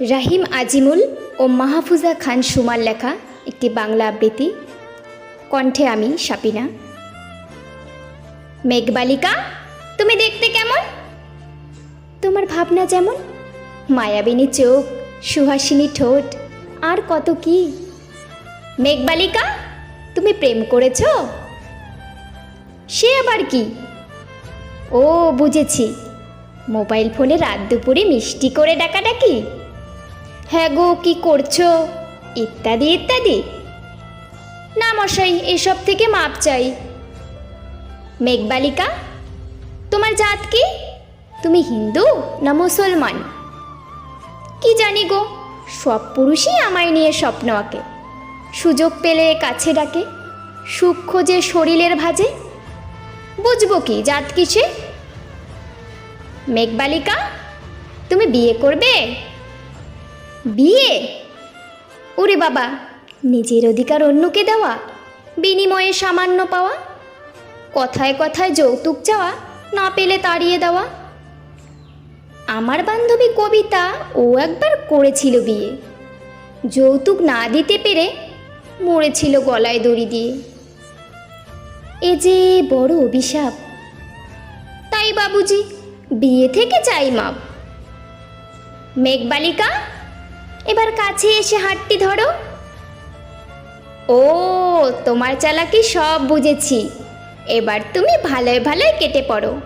রাহিম আজিমুল ও মাহফুজা খান সুমার লেখা একটি বাংলা আবৃত্তি। কণ্ঠে আমি সাপিনা। মেঘবালিকা, তুমি দেখতে কেমন? তোমার ভাবনা যেমন? মায়াবিনী চোখ, সুহাসিনী ঠোঁট, আর কত কি? মেঘবালিকা, তুমি প্রেম করেছ? সে আবার কি? ও, বুঝেছি। মোবাইল ফোনে রাত দুপুরে মিষ্টি করে ডাকাডাকি? হ্যাঁ গো, কি করছ? ইত্যাদি ইত্যাদি। না মশাই, এসব থেকে মাপ চাই। মেঘবালিকা, তোমার জাত কি? তুমি হিন্দু না মুসলমান? কি জানি গো, সব পুরুষই আমায় নিয়ে স্বপ্ন আঁকে। সুযোগ পেলে কাছে ডাকে, সুখ খোঁজে শরীরের ভাজে। বুঝব কি, জাত কিসে? মেঘবালিকা, তুমি বিয়ে করবে? বিয়ে? ওরে বাবা, নিজের অধিকার অন্যকে দেওয়া, বিনিময়ে সামান্য পাওয়া, কথায় কথায় যৌতুক চাওয়া, না পেলে তাড়িয়ে দেওয়া। আমার বান্ধবী কবিতা ও একবার করেছিল বিয়ে। যৌতুক না দিতে পেরে মরেছিল গলায় দড়ি দিয়ে। এ যে বড় অভিশাপ। তাই বাবুজি, বিয়ে থেকে চাই মাপ। মেঘবালিকা এবার কাছে এসে হাতটি ধরো। ও, তোমার চালাকি সব বুঝেছি। এবার তুমি ভালোয় ভালোয় কেটে পড়ো।